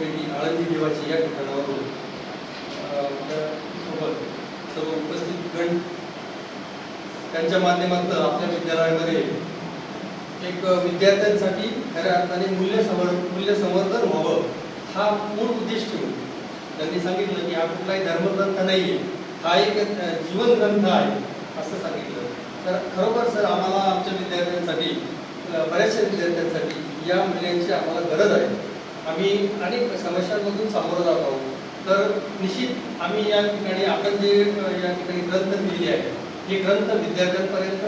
Committee Alandi देवाची या ठिकाणावरून सोबत सर्व उपस्थित गण त्यांच्या माध्यमात आपल्या विद्यालयामध्ये एक विद्यार्थ्यांसाठी खऱ्या अर्थाने मूल्य संवर मूल्य संवर्धन व्हावं हा मूळ उद्देश ठेवून त्यांनी सांगितलं की हा कुठलाही धर्मग्रंथ नाही आहे हा एक जीवन ग्रंथ आहे असं सांगितलं. तर खरोखर सर आम्हाला आमच्या विद्यार्थ्यांसाठी बऱ्याचशा विद्यार्थ्यांसाठी या मूल्यांची आम्हाला गरज आहे. आम्ही अनेक समस्यांमधून सामोरं जात आहोत. तर निश्चित आम्ही या ठिकाणी आपण जे या ठिकाणी ग्रंथ लिहिले आहे हे ग्रंथ विद्यार्थ्यांपर्यंत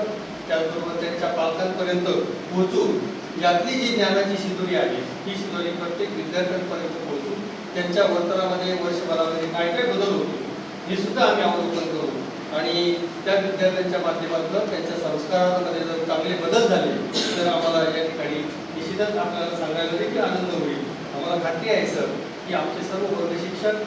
त्याचबरोबर त्यांच्या पालकांपर्यंत पोहोचून यातली जी ज्ञानाची शिदोरी आहे ही शिदोरी प्रत्येक विद्यार्थ्यांपर्यंत पोहोचून त्यांच्या वर्तनामध्ये वर्षभरामध्ये काय काय बदल होतो हे सुद्धा आम्ही अवलोकन करू आणि त्या विद्यार्थ्यांच्या माध्यमातून त्यांच्या संस्कारामध्ये जर चांगले बदल झाले तर आम्हाला या ठिकाणी निश्चितच आपल्याला सांगायला देखील आनंद होईल. आम्हाला खात्री आहे सर की आमचे सर्व वर्ग शिक्षक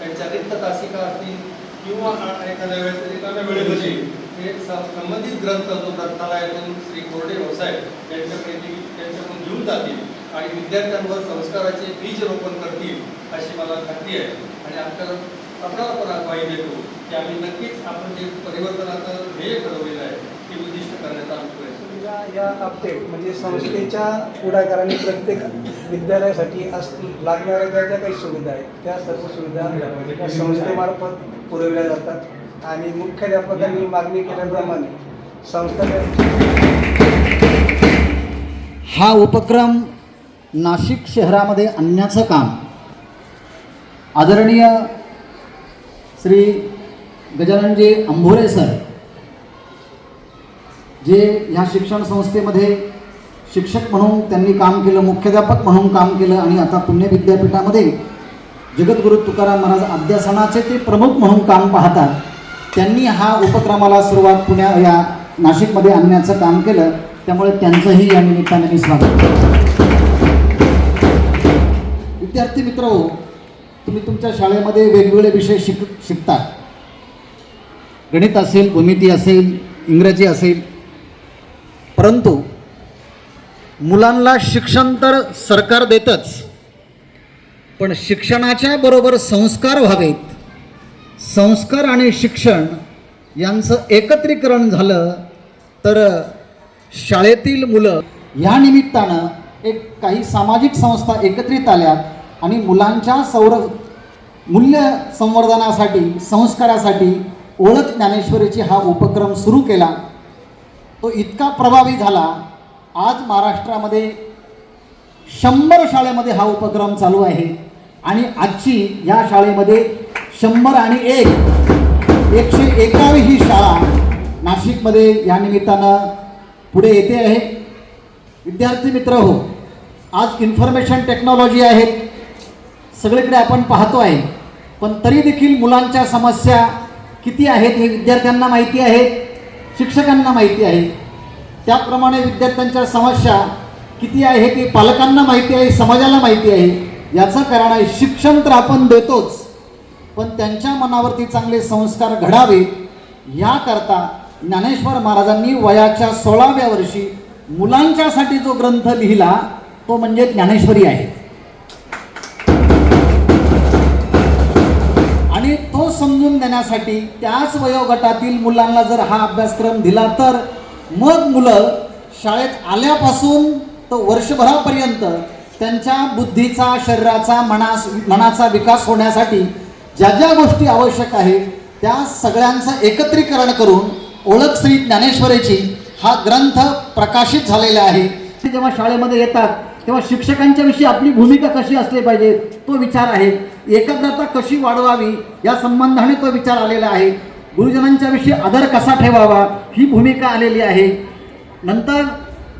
त्यांच्या रिक्त तासिका असतील किंवा एखाद्या वेळेस रिकाम्या वेळेमध्ये हे संबंधित ग्रंथ जो ग्रंथालयातून श्री कोरडे साहेब यांच्याकडे त्यांच्याकडून घेऊन जातील आणि विद्यार्थ्यांवर संस्काराचे बीज रोपण करतील अशी मला खात्री आहे. आणि आपल्याला आपल्याला पण ग्वाही देतो की आम्ही नक्कीच आपण जे परिवर्तनाचं ध्येय ठरवलेलं आहे ते उद्दिष्ट करण्याचा आम्ही प्रयत्न या या अपडेट म्हणजे संस्थेच्या पुढाकाराने प्रत्येक विद्यालयासाठी अस लागणाऱ्या ज्या ज्या काही सुविधा आहेत त्या सर्व सुविधा संस्थेमार्फत पुरवल्या जातात. आणि मुख्याध्यापकांनी मागणी केल्याप्रमाणे संस्था हा उपक्रम नाशिक शहरामध्ये आणण्याचं काम आदरणीय श्री गजाननजी अंभोरे सर जे ह्या शिक्षण संस्थेमध्ये शिक्षक म्हणून त्यांनी काम केलं मुख्याध्यापक म्हणून काम केलं आणि आता पुणे विद्यापीठामध्ये जगद्गुरु तुकाराम महाराज अध्यासनाचे ते प्रमुख म्हणून काम पाहतात. त्यांनी हा उपक्रमाला सुरुवात पुण्या या नाशिकमध्ये आणण्याचं काम केलं. त्यामुळे त्यांचंही या निमित्ताने मी स्वागत विद्यार्थी मित्र हो तुम्ही तुमच्या शाळेमध्ये वेगवेगळे विषय शिक शिकता. गणित असेल भूमिती असेल इंग्रजी असेल. परंतु मुलांना शिक्षण तर सरकार देतच पण शिक्षणाच्या बरोबर संस्कार व्हावेत. संस्कार आणि शिक्षण यांचं एकत्रीकरण झालं तर शाळेतील मुलं या निमित्तानं एक काही सामाजिक संस्था एकत्रित आल्यात आणि मुलांच्या सौर मूल्य संवर्धनासाठी संस्कारासाठी ओळख ज्ञानेश्वरीची हा उपक्रम सुरू केला. तो इतका प्रभावी झाला आज महाराष्ट्रामध्ये शंभर शाळेमध्ये हा उपक्रम चालू आहे. आणि आजची या शाळेमध्ये शंभर आणि एक एकशे एकावी ही शाळा नाशिकमध्ये या निमित्तानं पुढे येते आहे. विद्यार्थी मित्र हो आज इन्फॉर्मेशन टेक्नॉलॉजी आहे. सगळीकडे आपण पाहतो आहे. पण तरी देखील मुलांच्या समस्या किती आहेत हे विद्यार्थ्यांना माहिती आहेत शिक्षकांना माहिती आहे. त्याप्रमाणे विद्यार्थ्यांच्या समस्या किती आहे हे ते पालकांना माहिती आहे समाजाला माहिती आहे याचं कारण आहे शिक्षण तर आपण देतोच पण त्यांच्या मनावरती चांगले संस्कार घडावे याकरता ज्ञानेश्वर महाराजांनी वयाच्या सोळाव्या वर्षी मुलांच्यासाठी जो ग्रंथ लिहिला तो म्हणजे ज्ञानेश्वरी आहे. आणि तो समजून देण्यासाठी त्याच वयोगटातील मुलांना जर हा अभ्यासक्रम दिला तर मग मुलं शाळेत आल्यापासून तर वर्षभरापर्यंत त्यांच्या बुद्धीचा शरीराचा मनास मनाचा विकास होण्यासाठी ज्या ज्या गोष्टी आवश्यक आहेत त्या सगळ्यांचं एकत्रीकरण करून ओळख श्री ज्ञानेश्वरीची हा ग्रंथ प्रकाशित झालेला आहे. ते जेव्हा शाळेमध्ये येतात तेव्हा शिक्षकांच्या विषयी आपली भूमिका कशी असली पाहिजे तो विचार आहे. एकाग्रता कशी वाढवावी या संबंधाने तो विचार आलेला आहे. गुरुजनांच्या विषयी आदर कसा ठेवावा ही भूमिका आलेली आहे. नंतर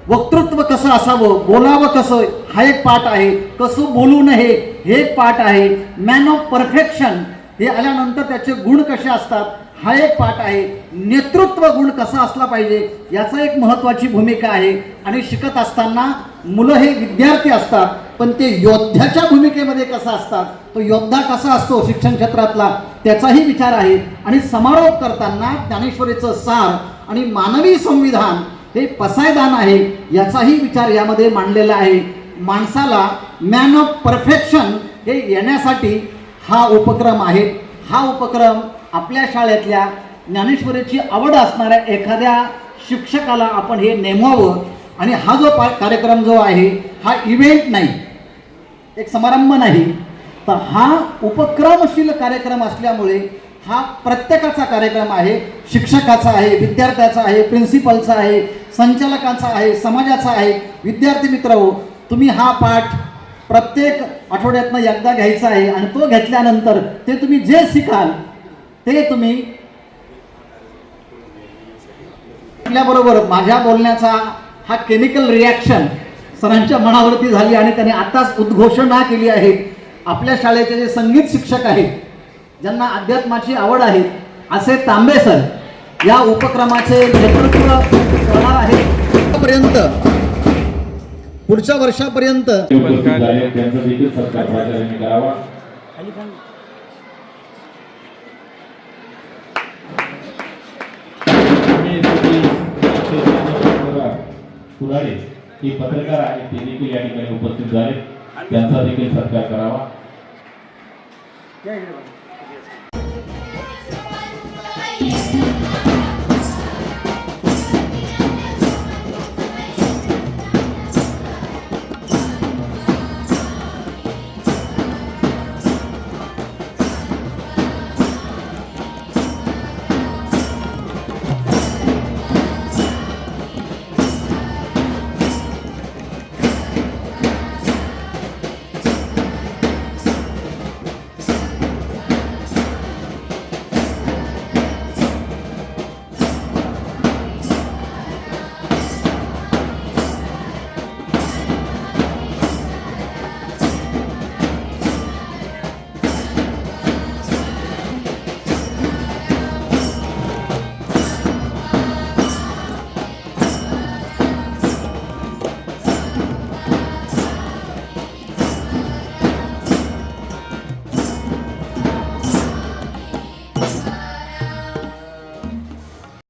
वक्तृत्व कसं असावं बोलावं कसं हा एक पाठ आहे. कसं बोलू नये हे एक पाठ आहे. मॅन ऑफ परफेक्शन हे आल्यानंतर त्याचे गुण कसे असतात हा एक पाठ आहे. नेतृत्व गुण कसा असला पाहिजे याचा एक महत्त्वाची भूमिका आहे. आणि शिकत असताना मुलं हे विद्यार्थी असतात. पण ते योद्ध्याच्या भूमिकेमध्ये कसं असतात? तो योद्धा कसा असतो शिक्षण क्षेत्रातला? त्याचाही विचार आहे. आणि समारोप करताना ज्ञानेश्वरीचं सार आणि मानवी संविधान हे पसायदान आहे याचाही विचार यामध्ये मांडलेला आहे. माणसाला मॅन ऑफ परफेक्शन हे येण्यासाठी हा उपक्रम आहे. हा उपक्रम आपल्या शाळेतल्या ज्ञानेश्वरीची आवड असणाऱ्या एखाद्या शिक्षकाला आपण हे नेमवावं. आणि हा जो पा कार्यक्रम जो आहे हा इव्हेंट नाही. एक समारंभ नाही. तर हा उपक्रमशील कार्यक्रम असल्यामुळे हा प्रत्येकाचा कार्यक्रम आहे शिक्षकाचा आहे विद्यार्थ्याचा आहे प्रिन्सिपलचा आहे संचालकाचा आहे समाजाचा आहे. विद्यार्थी मित्र हो तुम्ही हा पाठ प्रत्येक आठवड्यातनं एकदा घ्यायचा आहे आणि तो घेतल्यानंतर ते तुम्ही जे शिकाल ते तुम्ही म्हटल्याबरोबर माझ्या बोलण्याचा हा केमिकल रिॲक्शन सरांच्या मनावरती झाली आणि त्यांनी आताच उद्घोषणा केली आहे. आपल्या शाळेचे जे संगीत शिक्षक आहेत ज्यांना अध्यात्माची आवड आहे असे तांबे सर या उपक्रमाचे नेतृत्व करणार आहेत. पर्यंत पुढच्या वर्षापर्यंत पुढारी. हे पत्रकार आहेत ते देखील या ठिकाणी उपस्थित झाले. त्यांचा देखील सत्कार करावा.